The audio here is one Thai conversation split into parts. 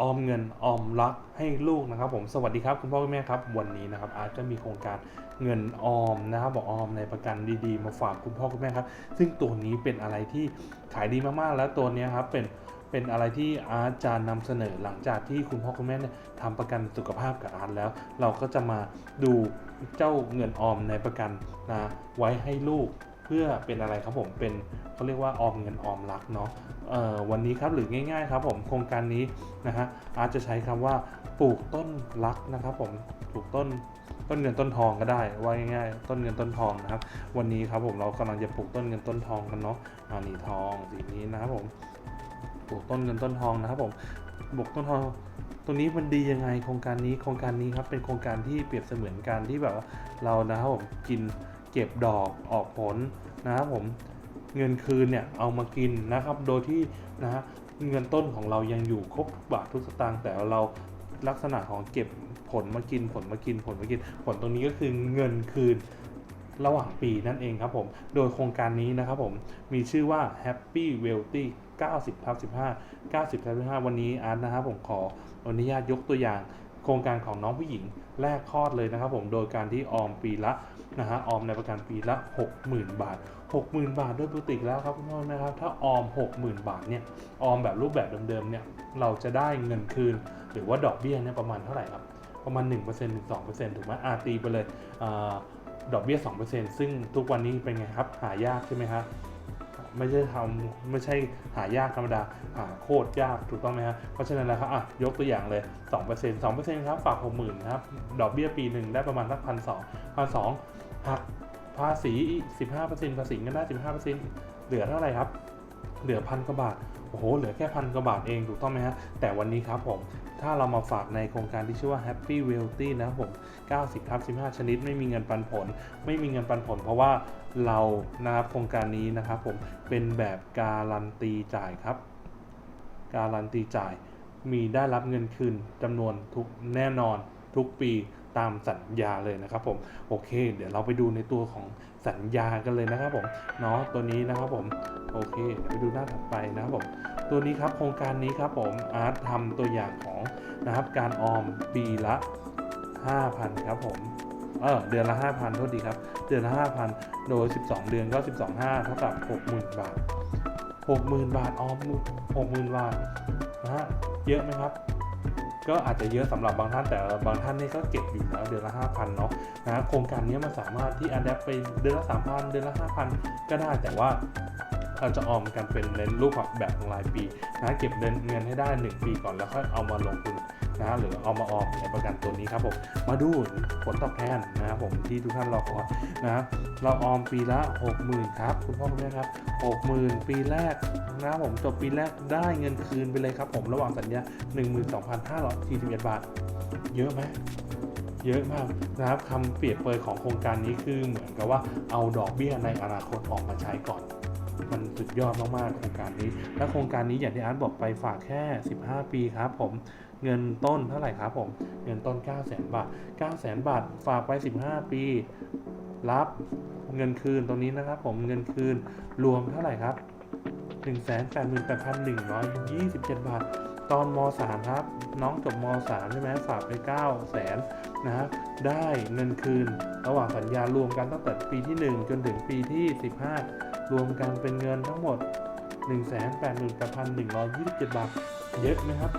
ออมเงินออมรักให้ลูกนะครับ ผมสวัสดีครับคุณพ่อคุณแม่ครับ วันนี้นะครับอาร์ตก็มีโครงการเงินออมนะครับบอกออมในประกันดีๆ มาฝากคุณพ่อคุณแม่ครับ ซึ่งตัวนี้เป็นอะไรที่ขายดีมากๆ แล้วตัวนี้ครับเป็นเป็นอะไรที่อาร์ตจะนำเสนอหลังจากที่คุณพ่อคุณแม่เนี่ยทำประกันสุขภาพกับอาร์ตแล้ว เราก็จะมาดูเจ้าเงินออมในประกันนะไว้ให้ลูก เพื่อเป็นอะไรครับผมเป็นเขาเรียกว่าออมเงินออมรักเนาะวันนี้ครับหรือง่ายๆครับผมโครงการนี้นะฮะอาร์ตจะใช้คำว่าปลูกต้นรักนะครับผมปลูกต้นต้นเงินต้นทองก็ได้ว่าง่ายๆต้นเงินต้นทองนะครับ วันนี้ครับผมเรากำลังจะปลูกต้นเงินต้นทองกันเนาะอ่านี่ทองสีนี้นะครับผมปลูกต้นเงินต้นทองนะครับผมปลูกต้นทองตัวนี้มันดียังไงโครงการนี้โครงการนี้ครับเป็นโครงการที่เปรียบเสมือนการที่แบบว่าเรานะครับผมกิน เก็บดอกออกผลนะครับผมเงินคืนเนี่ยเอามากินนะครับ โดยที่นะฮะเงินต้นของเรายังอยู่ครบบาททุกสตางค์แต่เราลักษณะของเก็บผลมากินผลมากินผลมากิน ผลตรงนี้ก็คือเงินคืนระหว่างปีนั่นเองครับผม โดยโครงการนี้นะครับผม มีชื่อว่า Happy Wealthy 90ทับ15 90ทับ15 วันนี้อาร์ตนะครับผมขออนุญาตยกตัวอย่าง โครงการของน้องผู้หญิงแรกคลอดเลยนะครับผมโดยการที่ออมปีละนะฮะออมในประกันปีละ 60,000 บาท 60,000 บาทด้วยปกติแล้วครับคุณพ่อนะครับ ถ้าออม 60,000 บาทเนี่ยออมแบบรูปแบบเดิมๆเนี่ยเราจะได้เงินคืน หรือว่าดอกเบี้ยเนี่ยประมาณเท่าไหร่ครับประมาณ 1%ถึง2%ถูกไหมอาตีไปเลยอดอกเบี้ย 2%ซึ่งทุกวันนี้เป็นไงครับ หายากใช่ไหมครับ ไม่ใช่ทำไม่ใช่หายากธรรมดา หาโคตรยากถูกต้องไหมครับเพราะฉะนั้นแล้วครับอะยกตัวอย่างเลย 2% 2%ครับฝาก60,000นะครับดอกเบี้ยปีหนึ่งได้ประมาณสักพันสองพันสองหักภาษีอีก15%ภาษีเงินได้15%เหลือเท่าไหร่ครับ เหลือพันกว่าบาท โอ้โห เหลือแค่พันกว่าบาทเองถูกต้องไหมฮะ แต่วันนี้ครับผม ถ้าเรามาฝากในโครงการที่ชื่อว่า Happy Wealthy นะผม 90ทับ15 ชนิด ไม่มีเงินปันผล ไม่มีเงินปันผล เพราะว่าเรานะครับโครงการนี้นะครับผม เป็นแบบการันตีจ่ายครับ การันตีจ่าย มีได้รับเงินคืนจำนวนทุกแน่นอนทุกปี ตามสัญญาเลยนะครับผมโอเค เดี๋ยวเราไปดูในตัวของสัญญากันเลยนะครับผมเนาะตัวนี้นะครับผมโอเคเดี๋ยวไปดูหน้าถัดไปนะครับผมตัวนี้ครับโครงการนี้ครับผมอาร์ตทำตัวอย่างของนะครับการออมปีละ 5,000ครับผมเออเดือนละ 5,000โทษดีครับ เดือนละ 5,000 โดย 12 เดือนก็ 12 5เท่ากับ 60,000 บาท 60,000 บาทออม 60,000 บาทนะฮะเยอะไหมครับ ก็อาจจะเยอะสำหรับบางท่านแต่บางท่านนี่ก็เก็บอยู่แล้วเดือนละ5,000เนาะนะโครงการนี้มันสามารถที่อัดแอปไปเดือนละ3,000เดือนละ5,000ก็ได้แต่ว่าเราจะออมกันเป็นในรูปแบบของรายปีนะเก็บเงินเงินให้ได้ 1 ปีก่อนแล้วค่อยเอามาลงทุน นะหรือเอามาออมในประกันตัวนี้ครับผมมาดูผลตอบแทนนะครับผมที่ทุกท่านรอคอยนะครับเราออมปีละ 60,000ครับคุณพ่อคุณแม่ครับ60,000 ปีแรกนะครับผมจบปีแรกได้เงินคืนไปเลยครับผมระหว่างสัญญา 12,541 บาท เยอะไหมเยอะมากนะครับคำเปรียบเปรยของโครงการนี้คือเหมือนกับว่าเอาดอกเบี้ยในอนาคตออกมาใช้ก่อน มันสุดยอดมากๆโครงการนี้ และโครงการนี้อย่างที่อาร์ตบอกไปฝากแค่ 15 ปีครับผมเงินต้นเท่าไหร่ครับผมเงินต้น 9 0 0 0 0 0 บาท 9 0 0 0 0 บาทฝากไป 15 ปี รับเงินคืนตรงนี้นะครับผมเงินคืนรวมเท่าไหร่ครับ 188,127 บาท ตอนม 3 ครับ น้องจบม 3 ใช่ไหมฝากไป 9 0 0 0 0 0นะฮะได้เงินคืน ระหว่างสัญญารวมกันตั้งแต่ปีที่ 1 จนถึงปีที่ 15 รวมกันเป็นเงินทั้งหมด 188,127 บาท เยอะไหมครับ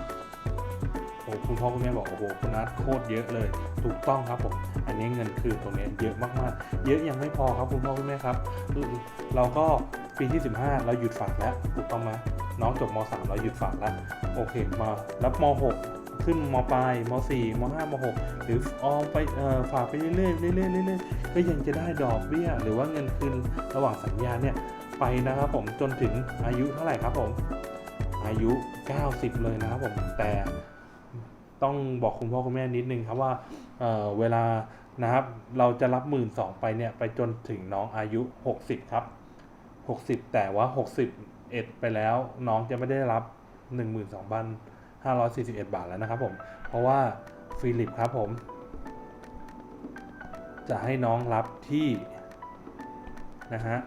โอ้คุณพ่อคุณแม่บอกโอ้โหคุณนัทโคตรเยอะเลย ถูกต้องครับผมอันนี้เงินคืนตรงนี้เยอะมากๆ เยอะยังไม่พอครับคุณพ่อคุณแม่ครับ เราก็ปีที่ 15 เราหยุดฝากแล้วถูกต้องไหมน้องจบม 3 เราหยุดฝากแล้วโอเคมารับม 6 ขึ้นมปลายม4ม5ม6หรือออมไปฝากไปเรื่อยๆเรื่อยๆเรื่อยๆก็ยังจะได้ดอกเบี้ย หรือว่าเงินคืนระหว่างสัญญาเนี่ยไปนะครับผมจนถึงอายุเท่าไหร่ครับผม อายุ 90 เลยนะครับผมแต่ต้องบอกคุณพ่อคุณแม่นิดนึงครับว่าเเวลานะครับเราจะรับหมื่นสองไปเนี่ยไปจนถึงน้องอายุ 60 ครับ 60 แต่ว่า 61 ไปแล้วน้องจะไม่ได้รับ 541 บาทแล้วนะครับผม เพราะว่าฟิลิปครับผม จะให้น้องรับที่ นะฮะ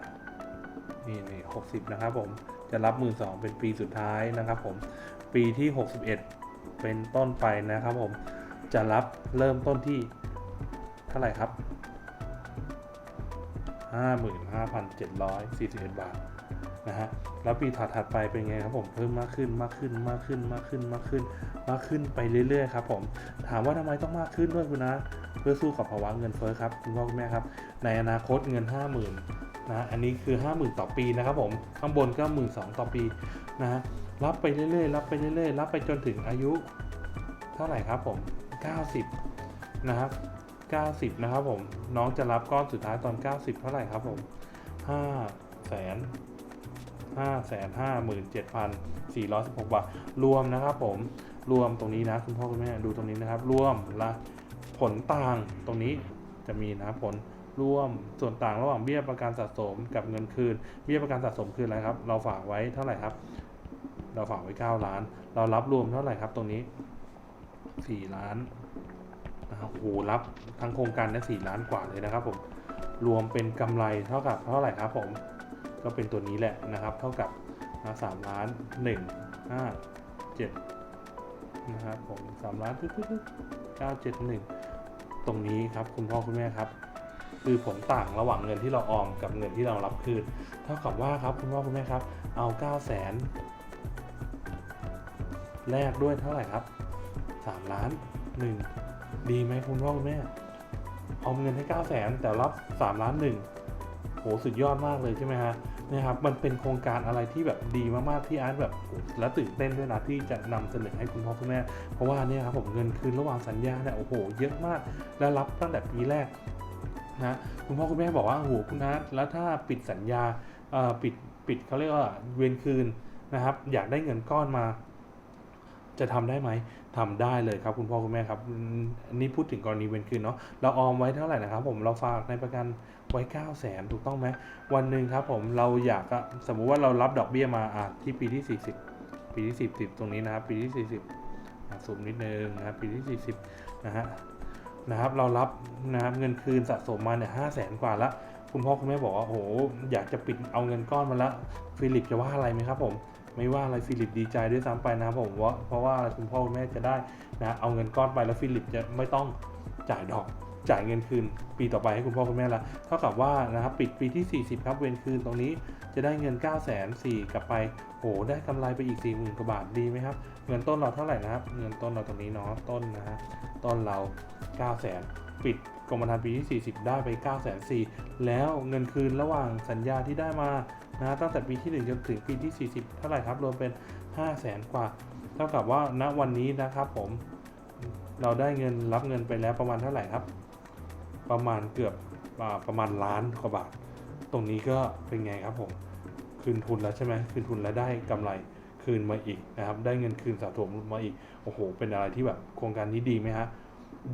นี่นี่60นะครับผม จะรับ12,000เป็นปีสุดท้ายนะครับผม ปีที่ 61 เป็นต้นไปนะครับผม จะรับเริ่มต้นที่เท่าไหร่ครับ 55,741 บาท นะฮะแล้วปีถัดๆไปเป็นไงครับผมเพิ่มมากขึ้นมากขึ้นมากขึ้นมากขึ้นมากขึ้น มากขึ้นไปเรื่อยๆครับผมถามว่าทำไมต้องมากขึ้นด้วยคุณนะ เพื่อสู้กับภาวะเงินเฟ้อครับคุณพ่อคุณแม่ครับ ในอนาคตเงิน 50,000นะอันนี้คือ 50,000 ต่อปีนะครับผมข้างบนก็ 1 2 0 0ต่อปีนะรับไปเรื่อยๆรับไปเรื่อยๆรับไปจนถึงอายุ เท่าไหร่ครับผม 90 นะครับ 90 นะครับผม น้องจะรับก้อนสุดท้ายตอน 90 เท่าไหร่ครับผม5 0 0สน 557,416 บาท รวมนะครับผม รวมตรงนี้นะคุณพ่อคุณแม่ดูตรงนี้นะครับ รวมละผลต่างตรงนี้จะมีนะผลร่วมส่วนต่างระหว่างเบี้ยประกันสะสมกับเงินคืน เบี้ยประกันสะสมคืออะไรครับ เราฝากไว้เท่าไหร่ครับ เราฝากไว้ 9 ล้าน เรารับรวมเท่าไหร่ครับตรงนี้ 4 ล้านโอ้โหรับทั้งโครงการได้4ล้านกว่าเลยนะครับผมรวมเป็นกำไรเท่ากับเท่าไหร่ครับผม ก็เป็นตัวนี้แหละนะครับ เท่ากับสามล้านหนึ่งห้าเจ็ดนะครับผมสามล้านเก้าเจ็ดหนึ่งตรงนี้ครับคุณพ่อคุณแม่ครับ คือผลต่างระหว่างเงินที่เราออมกับเงินที่เรารับคืนเท่ากับว่าครับคุณพ่อคุณแม่ครับ เอา9 0 0 0 0 0แลกด้วยเท่าไหร่ครับ 3 ล้าน 1 ดีไหมคุณพ่อคุณแม่เอาเงินให้ 9 0 0 0 0แต่รับ 3 ล้าน1โหสุดยอดมากเลยใช่ไหมฮะ นี่ยครับมันเป็นโครงการอะไรที่แบบดีมากๆที่อาร์ตแบบและตื่นเต้นด้วยนะที่จะนำเสนอให้คุณพ่อคุณแม่เพราะว่าเนี่ยครับผมเงินคืนระหว่างสัญญาเนี่ยโอ้โหเยอะมาก และรับตั้งแต่ปีแรกนะคุณพ่อคุณแม่บอกว่าโอ้โหคุณอาร์ตแล้วถ้าปิดสัญญาปิดปิดเขาเรียกว่าเวียนคืนนะครับ อยากได้เงินก้อนมาจะทำได้ไหมทำได้เลยครับคุณพ่อคุณแม่ครับนนี้พูดถึงกรณีเวนคืนเนาะเราออมไว้เท่าไหร่นะครับผมเราฝากในประกัน ไว้9 0 0แสนถูกต้องไหมวันหนึ่งครับผมเราอยากอะสมมุติว่าเรารับดอกเบี้ยมาอะที่ปีที่ 40 ปีที่ 10 10ตรงนี้นะครับปีที่ 40อะซูมนิดนึงนะครับปีที่ 40นะฮะนะครับเรารับนะครับเงินคืนสะสมมาเนี่ยห้าแสนกว่าละคุณพ่อคุณแม่บอกว่าโอ้โหอยากจะปิดเอาเงินก้อนมาละฟิลิปจะว่าอะไรไหมครับผมไม่ว่าอะไรฟิลิปดีใจด้วยซ้ำไปนะครับผมว่าเพราะว่าคุณพ่อคุณแม่จะได้นะเอาเงินก้อนไปแล้วฟิลิปจะไม่ต้องจ่ายดอก จ่ายเงินคืนปีต่อไปให้คุณพ่อคุณแม่ละเท่ากับว่านะครับปิดปีที่ 40 ครับเวนคืนตรงนี้จะได้เงิน9 0 0 0 0กลับไปโอ้ได้กำไรไปอีก 4 0,000กว่าบาทดีไหมครับ เงินต้นเราเท่าไหร่นะครับ เงินต้นเราตรงนี้เนาะต้นนะฮะต้นเรา9 0 0 0 0 0ปิดกรมธรรม์ปีที่ 40 ได้ไป 9 4 0 0 0แล้วเงินคืนระหว่างสัญญาที่ได้มานะตั้งแต่ปีที่ 1 จนถึงปีที่ 40 เท่าไหร่ครับ รวมเป็น 5 0 0แสนกว่า เท่ากับว่าณวันนี้นะครับผมเราได้เงินรับเงินไปแล้วประมาณเท่าไหร่ครับ ประมาณเกือบอประมาณล้านกว่าบาท ตรงนี้ก็เป็นไงครับผม คืนทุนแล้วใช่ไหมคืนทุนแล้วได้กำไรคืนมาอีกนะครับ ได้เงินคืนสะสมมาอีก โอ้โห เป็นอะไรที่แบบโครงการนี้ดีไหมฮะ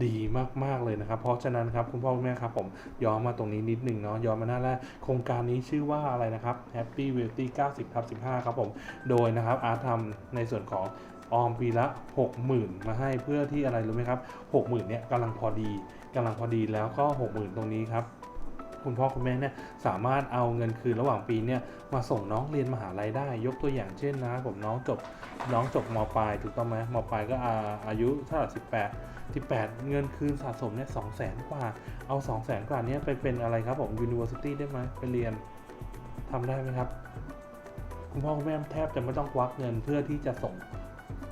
ดีมาก ๆ เลยนะครับ เพราะฉะนั้นครับคุณพ่อคุณแม่ครับผมย้อนมาตรงนี้นิดหนึ่งเนาะย้อนมาหน้าแรกโครงการนี้ชื่อว่าอะไรนะครับ Happy Wealthy 90ทับ15 ครับผม โดยนะครับอาร์ทำในส่วนของออมปีละ 60,000 มาให้เพื่อที่อะไรรู้ไหมครับ 60,000เนี่ยกำลังพอดี กำลังพอดีแล้วก็ 60,000 ตรงนี้ครับคุณพ่อคุณแม่เนี่ยสามารถเอาเงินคืนระหว่างปีเนี่ยมาส่งน้องเรียนมหาลัยได้ ยกตัวอย่างเช่นนะครับผมน้องจบน้องจบมปลายถูกต้องไหมมปลายก็อาอายุเท่าไหร่18 18เงินคืนสะสมเนี่ย2 0 0แสนกว่าเอา2 0 0แสนกว่าเนี้ไปเป็นอะไรครับผม University ได้ไหมไปเรียนทำได้ไหมครับ คุณพ่อคุณแม่แทบจะไม่ต้องควักเงินเพื่อที่จะส่ง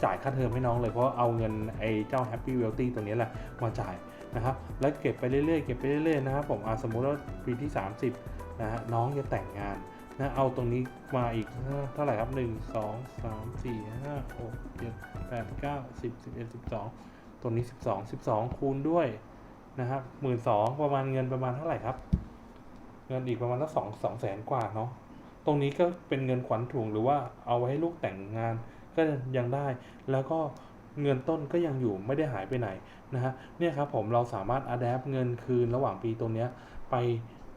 จ่ายค่าเทอมให้น้องเลยเพราะเอาเงินไอ้เจ้า Happy Wealthy ตัวนี้แหละมาจ่ายนะครับแล้วเก็บไปเรื่อยๆเก็บไปเรื่อยๆนะครับผมสมมุติว่าปีที่ 30นะฮะน้องจะแต่งงานนะเอาตรงนี้มาอีกเท่าไหร่ครับ 1 2 3 4 5 6 7 8 9 10 11 12 ตัวนี้ 12 12 คูณด้วยนะครับหมื่นสองประมาณเงินประมาณเท่าไหร่ครับ เงินอีกประมาณสักสองสองแสนกว่าเนาะตรงนี้ก็เป็นเงินขวัญถุงหรือว่าเอาไว้ให้ลูกแต่งงาน ก็ยังได้ แล้วก็เงินต้นก็ยังอยู่ไม่ได้หายไปไหนนะฮะเนี่ยครับผมเราสามารถอัดแอปเงินคืนระหว่างปีตรงเนี้ยไป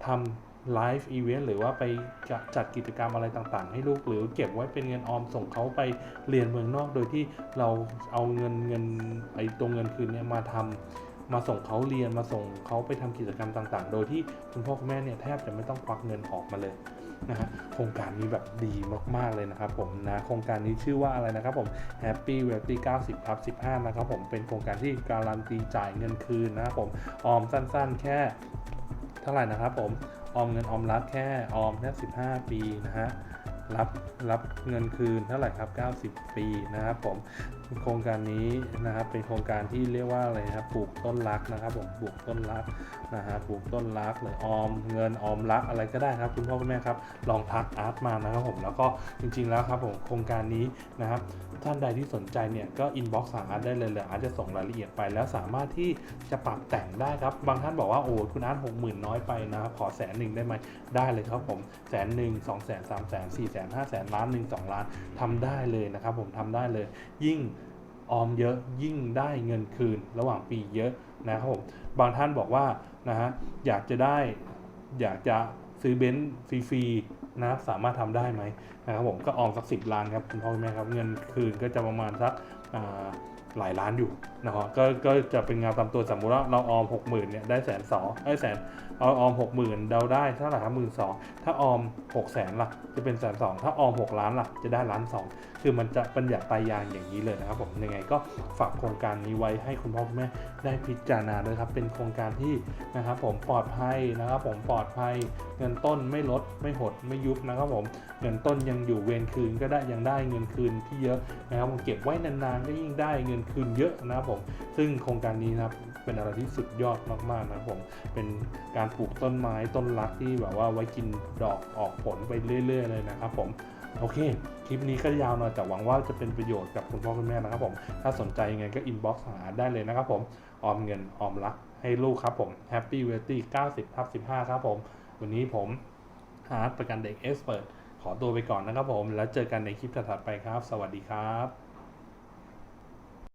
ทำไลฟ์อีเวนต์หรือว่าไปจ,จัดกิจกรรมอะไรต่างๆ ให้ลูกหรือเก็บไว้เป็นเงินออมส่งเขาไปเรียนเมืองนอก โดยที่เราเอาเงินเงินไอ้ตรงเงินคืนเนี่ยมาทำมาส่งเขาเรียนมาส่งเขาไปทำกิจกรรมต่างๆ โดยที่คุณพ่อคุณแม่เนี่ยแทบจะไม่ต้องควักเงินออกมาเลย นะฮะโครงการนี้แบบดีมากๆเลยนะครับผมนะโครงการนี้ชื่อว่าอะไรนะครับผม Happy Wealthy 90ทับ15 นะครับผมเป็นโครงการที่การันตีจ่ายเงินคืนนะครับผมออมสั้นๆ แค่เท่าไหร่นะครับผมออมเงินออมรักแค่ออมแค่15 ปีนะฮะรับรับเงินคืนเท่าไหร่ครับ 90 ปีนะครับผม โครงการนี้นะครับเป็นโครงการที่เรียกว่าอะไรครับปลูกต้นรักนะครับผมปลูกต้นรักนะฮะปลูกต้นรักหรือออมเงินออมรักอะไรก็ได้ครับ คุณพ่อคุณแม่ครับลองทักอาร์ตมานะครับผมแล้วก็จริง ๆแล้วครับผมโครงการนี้นะครับท่านใดที่สนใจเนี่ยก็อินบ็อกซ์หาอาร์ตได้เลยเลยอาร์ตจะส่งรายละเอียดไป แล้วสามารถที่จะปรับแต่งได้ครับบางท่านบอกว่าโอ้คุณอาร์ตหกหมื่นน้อยไปนะครับขอแสนหนึ่งได้ไหมได้เลยครับผมแสนหนึ่งสองแสนสามแสนสี่แสนห้าแสนล้านหนึ่งสองล้านทำได้เลยนะครับผมทำได้เลยยิ่ง ออมเยอะยิ่งได้เงินคืนระหว่างปีเยอะนะครับผมบางท่านบอกว่านะฮะอยากจะได้ อยากจะซื้อเบนซ์ฟรีๆนะสามารถทำได้ไหมนะครับผมก็ออมสักสิบล้านครับคุณพ่อคุณแม่ครับเงินคืนก็จะประมาณสักหลายล้านอยู่นะครับก็ก็จะเป็นงานตามตัวสมมติว่าเราออมหกหมื่นเนี่ยได้แสนสองได้แสน เอาออมหกหมื่นเดาได้เท่าไหร่ครับหมื่นสองถ้าออมหกแสนล่ะ จะเป็นแสนสองถ้าออมหกล้านล่ะ จะได้ล้านสองคือมันจะปัญญาตายางอย่างนี้เลยนะครับผมยังไงก็ฝากโครงการนี้ไว้ให้คุณพ่อคุณแม่ได้พิจารณาด้วยครับ เป็นโครงการที่นะครับผมปลอดภัยนะครับผมปลอดภัย เงินต้นไม่ลดไม่หดไม่ยุบนะครับผมเงินต้นยังอยู่เวรคืนก็ได้ยังได้เงินคืนที่เยอะนะครับผมเก็บไว้นานๆก็ยิ่งได้เงินคืนเยอะนะครับผมซึ่งโครงการนี้นะครับเป็นอะไรที่สุดยอดมากๆนะครับผมเป็นการปลูกต้นไม้ต้นรักที่แบบว่าไว้กินดอกออกผลไปเรื่อย ๆ เลยนะครับผมโอเค คลิปนี้ก็ยาวหน่อยแต่หวังว่าจะเป็นประโยชน์กับคุณพ่อคุณแม่นะครับผม ถ้าสนใจยังไงก็อินบ็อกซ์หาได้เลยนะครับผม ออมเงินออมรักให้ลูกครับผม Happy w e a l t h y 90ทับ15 ครับผม วันนี้ผมฮาร์ดประกันเด็กเอ็กซ์เขอตัวไปก่อนนะครับผม แล้วเจอกันในคลิปถัดไปครับ สวัสดีครับ